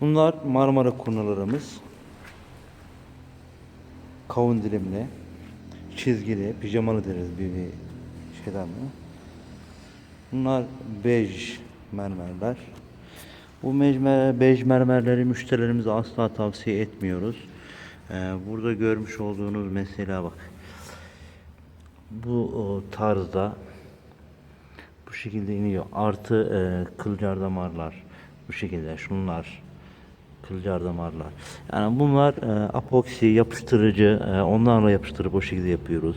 Bunlar Marmara kurnalarımız. Kavun dilimli, çizgili, pijamalı deriz bir, bir şeyden mi? Bunlar bej mermerler. Bu mecmer, bej mermerleri müşterilerimize asla tavsiye etmiyoruz. Ee, burada görmüş olduğunuz mesela bak. Bu o, tarzda bu şekilde iniyor. Artı e, kılcal bu şekilde şunlar kılcal damarlar. Yani bunlar e, apoksi yapıştırıcı e, onlarla yapıştırıp o şekilde yapıyoruz.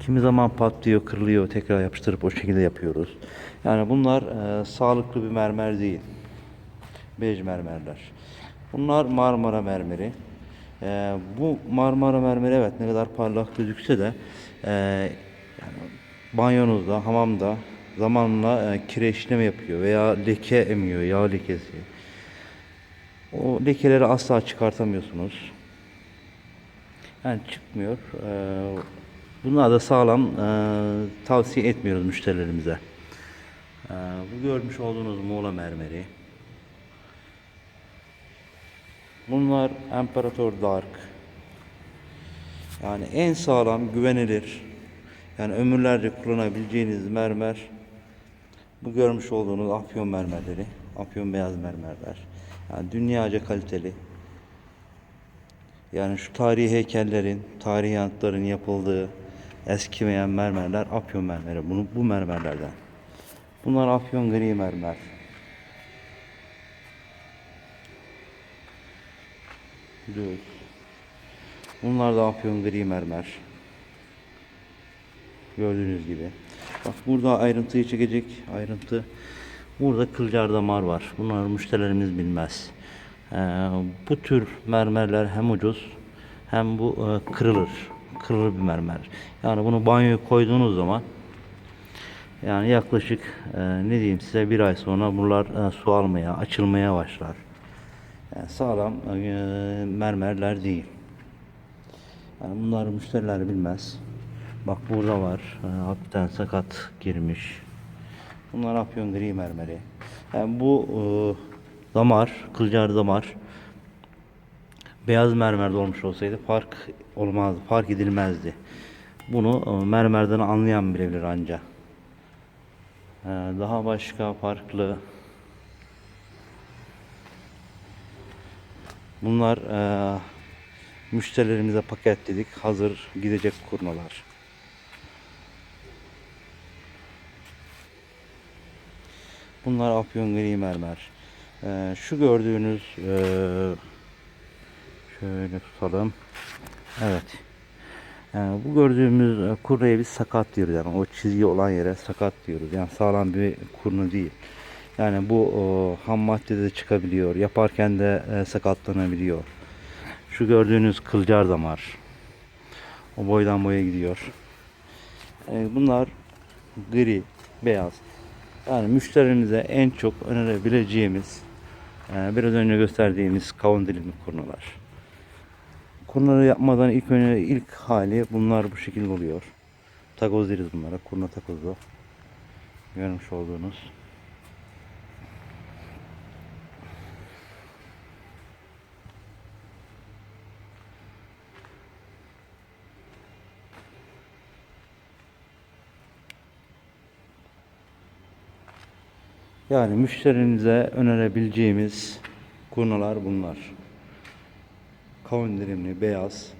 Kimi zaman patlıyor, kırılıyor, tekrar yapıştırıp o şekilde yapıyoruz. Yani bunlar e, sağlıklı bir mermer değil. Bej mermerler. Bunlar Marmara mermeri. E, bu Marmara mermeri evet ne kadar parlak gözükse de e, yani banyonuzda, hamamda zamanla e, kireçleme yapıyor veya leke emiyor, yağ lekesi. O lekeleri asla çıkartamıyorsunuz. Yani çıkmıyor. Ee, bunlar da sağlam e, tavsiye etmiyoruz müşterilerimize. Ee, bu görmüş olduğunuz Muğla mermeri. Bunlar Imperator Dark. Yani en sağlam, güvenilir. Yani ömürlerce kullanabileceğiniz mermer. Bu görmüş olduğunuz afyon mermerleri. Afyon beyaz mermerler. Yani dünyaca kaliteli. Yani şu tarihi heykellerin, tarihi anıtların yapıldığı eskimeyen mermerler afyon mermeri. Bunu bu mermerlerden. Bunlar afyon gri mermer. Düz. Bunlar da afyon gri mermer. Gördüğünüz gibi. Bak burada ayrıntıyı çekecek ayrıntı. Burada kılcal damar var. Bunları müşterilerimiz bilmez. Ee, bu tür mermerler hem ucuz hem bu e, kırılır. Kırılır bir mermer. Yani bunu banyoya koyduğunuz zaman yani yaklaşık e, ne diyeyim size bir ay sonra buralar e, su almaya, açılmaya başlar. Yani sağlam e, mermerler değil. Yani bunları müşteriler bilmez. Bak burada var. E, hafiften sakat girmiş. Bunlar afyon gri mermeri. Yani bu e, damar, kılcal damar beyaz mermerde olmuş olsaydı fark olmazdı, fark edilmezdi. Bunu e, mermerden anlayan bilebilir anca. E, daha başka farklı Bunlar e, müşterilerimize paketledik. Hazır gidecek kurnalar. Bunlar afyon gri mermer. E, şu gördüğünüz e, şöyle tutalım. Evet. Yani bu gördüğümüz e, kurnaya biz sakat diyoruz yani o çizgi olan yere sakat diyoruz. Yani sağlam bir kurnu değil. Yani bu o, ham maddede de çıkabiliyor. Yaparken de e, sakatlanabiliyor. Şu gördüğünüz kılcal damar. O boydan boya gidiyor. E, bunlar gri, beyaz. Yani müşterimize en çok önerebileceğimiz e, biraz önce gösterdiğimiz kavun dilimli kurnalar. Kurnaları yapmadan ilk önce ilk hali bunlar bu şekilde oluyor. Takoz deriz bunlara. Kurna takozu. Görmüş olduğunuz. Yani müşterinize önerebileceğimiz kurnalar bunlar. Kavun dilimli, beyaz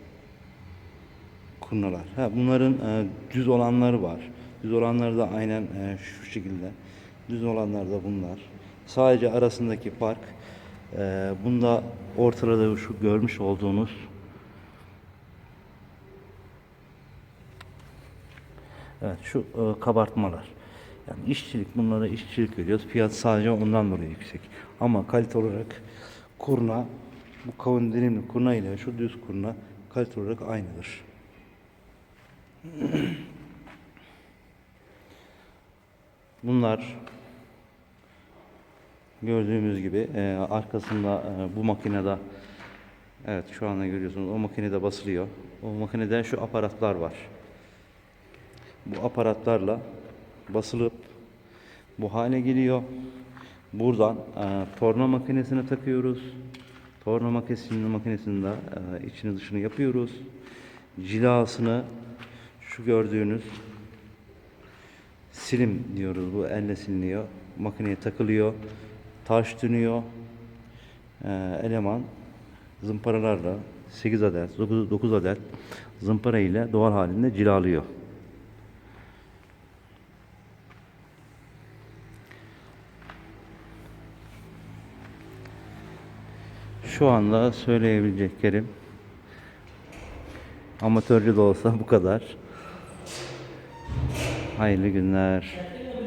kurnalar. Ha, bunların e, düz olanları var. Düz olanları da aynen e, şu şekilde. Düz olanlar da bunlar. Sadece arasındaki fark e, bunda ortada şu görmüş olduğunuz Evet şu e, kabartmalar. Yani işçilik bunlara işçilik veriyoruz. Fiyat sadece ondan dolayı yüksek. Ama kalite olarak kurna bu kavun dilimli kurna ile şu düz kurna kalite olarak aynıdır. Bunlar gördüğümüz gibi e, arkasında e, bu makinede evet şu anda görüyorsunuz o makinede basılıyor. O makinede şu aparatlar var. Bu aparatlarla basılıp bu hale geliyor. Buradan e, torna makinesine takıyoruz. Torna makinesinin makinesinde e, içini dışını yapıyoruz. Cilasını şu gördüğünüz silim diyoruz. Bu elle siliniyor. Makineye takılıyor. Taş dönüyor. E, eleman zımparalarla 8 adet, 9, 9 adet zımpara ile doğal halinde cilalıyor. Şu anda söyleyebileceklerim amatörce de olsa bu kadar. Hayırlı günler.